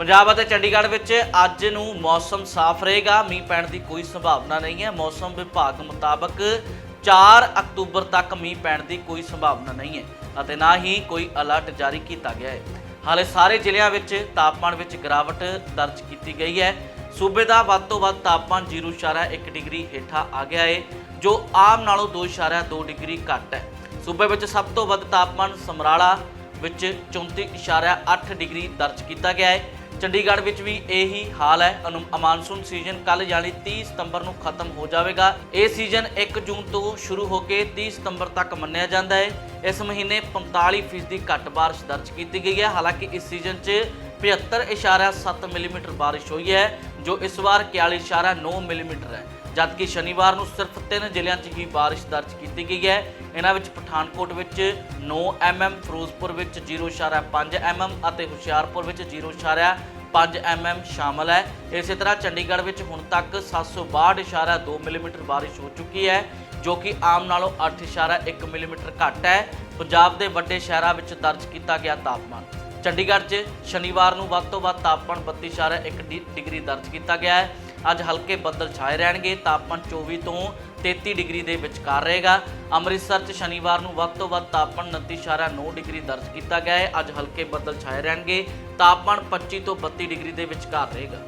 ਪੰਜਾਬ ਅਤੇ ਚੰਡੀਗੜ੍ਹ ਵਿੱਚ ਅੱਜ ਨੂੰ ਮੌਸਮ ਸਾਫ਼ ਰਹੇਗਾ। ਮੀਂਹ ਪੈਣ ਦੀ ਕੋਈ ਸੰਭਾਵਨਾ ਨਹੀਂ ਹੈ। ਮੌਸਮ ਵਿਭਾਗ ਮੁਤਾਬਕ 4 ਅਕਤੂਬਰ ਤੱਕ ਮੀਂਹ ਪੈਣ ਦੀ ਕੋਈ ਸੰਭਾਵਨਾ ਨਹੀਂ ਹੈ ਅਤੇ ਨਾ ਹੀ ਕੋਈ ਅਲਰਟ ਜਾਰੀ ਕੀਤਾ ਗਿਆ ਹੈ। ਹਾਲੇ ਸਾਰੇ ਜ਼ਿਲ੍ਹਿਆਂ ਵਿੱਚ ਤਾਪਮਾਨ ਵਿੱਚ ਗਿਰਾਵਟ ਦਰਜ ਕੀਤੀ ਗਈ ਹੈ। ਸੂਬੇ ਦਾ ਵੱਧ ਤੋਂ ਵੱਧ ਤਾਪਮਾਨ 0.1 ਡਿਗਰੀ ਹੇਠਾਂ ਆ ਗਿਆ ਹੈ, ਜੋ ਆਮ ਨਾਲੋਂ 2.2 ਡਿਗਰੀ ਘੱਟ ਹੈ। ਸੂਬੇ ਵਿੱਚ ਸਭ ਤੋਂ ਵੱਧ ਤਾਪਮਾਨ ਸਮਰਾਲਾ ਵਿੱਚ 34.8 ਡਿਗਰੀ ਦਰਜ ਕੀਤਾ ਗਿਆ ਹੈ। ਚੰਡੀਗੜ੍ਹ ਵਿੱਚ ਵੀ ਇਹੀ ਹਾਲ ਹੈ। ਅਨੁ- ਮਾਨਸੂਨ ਸੀਜ਼ਨ ਕੱਲ ਯਾਨੀ 30 ਸਤੰਬਰ ਨੂੰ ਖਤਮ ਹੋ ਜਾਵੇਗਾ। ਇਹ ਸੀਜ਼ਨ 1 ਜੂਨ ਤੋਂ ਸ਼ੁਰੂ ਹੋ ਕੇ 30 ਸਤੰਬਰ ਤੱਕ ਮੰਨਿਆ ਜਾਂਦਾ ਹੈ। ਇਸ ਮਹੀਨੇ 45% ਘੱਟ ਬਾਰਿਸ਼ ਦਰਜ ਕੀਤੀ ਗਈ ਹੈ। ਹਾਲਾਂਕਿ ਇਸ ਸੀਜ਼ਨ 'ਚ 75.7 ਮਿਲੀਮੀਟਰ ਬਾਰਿਸ਼ ਹੋਈ ਹੈ, ਜੋ ਇਸ ਵਾਰ 41.9 ਮਿਲੀਮੀਟਰ ਹੈ। ਜਦਕਿ ਸ਼ਨੀਵਾਰ ਨੂੰ ਸਿਰਫ ਤਿੰਨ ਜ਼ਿਲ੍ਹਿਆਂ 'ਚ ਹੀ ਬਾਰਿਸ਼ ਦਰਜ ਕੀਤੀ ਗਈ ਹੈ। ਇਹਨਾਂ ਵਿੱਚ ਪਠਾਨਕੋਟ ਵਿੱਚ 9 mm ਫਿਰੋਜ਼ਪੁਰ ਵਿੱਚ 0.5 mm ਅਤੇ ਹੁਸ਼ਿਆਰਪੁਰ ਵਿੱਚ 0.5 mm ਸ਼ਾਮਲ ਹੈ। ਇਸੇ ਤਰ੍ਹਾਂ ਚੰਡੀਗੜ੍ਹ ਵਿੱਚ ਹੁਣ ਤੱਕ 762.2 ਮਿਲੀਮੀਟਰ ਬਾਰਿਸ਼ ਹੋ ਚੁੱਕੀ ਹੈ, ਜੋ ਕਿ ਆਮ ਨਾਲੋਂ 8.1 ਮਿਲੀਮੀਟਰ ਘੱਟ ਹੈ। ਪੰਜਾਬ ਦੇ ਵੱਡੇ ਸ਼ਹਿਰਾਂ ਵਿੱਚ ਦਰਜ ਕੀਤਾ ਗਿਆ ਤਾਪਮਾਨ। ਚੰਡੀਗੜ੍ਹ 'ਚ ਸ਼ਨੀਵਾਰ ਨੂੰ ਵੱਧ ਤੋਂ ਵੱਧ ਤਾਪਮਾਨ 32.1 ਡਿ- ਡਿਗਰੀ ਦਰਜ ਕੀਤਾ ਗਿਆ ਹੈ। ਅੱਜ ਹਲਕੇ ਬੱਦਲ ਛਾਏ ਰਹਿਣਗੇ। ਤਾਪਮਾਨ 24 ਤੋਂ 33 ਡਿਗਰੀ ਦੇ ਵਿਚਕਾਰ ਰਹੇਗਾ। ਅੰਮ੍ਰਿਤਸਰ 'ਚ ਸ਼ਨੀਵਾਰ ਨੂੰ ਵੱਧ ਤੋਂ ਵੱਧ ਤਾਪਮਾਨ 29.9 ਡਿਗਰੀ ਦਰਜ ਕੀਤਾ ਗਿਆ ਹੈ। ਅੱਜ ਹਲਕੇ ਬੱਦਲ ਛਾਏ ਰਹਿਣਗੇ। ਤਾਪਮਾਨ 25 ਤੋਂ 32 ਡਿਗਰੀ ਦੇ ਵਿਚਕਾਰ ਰਹੇਗਾ।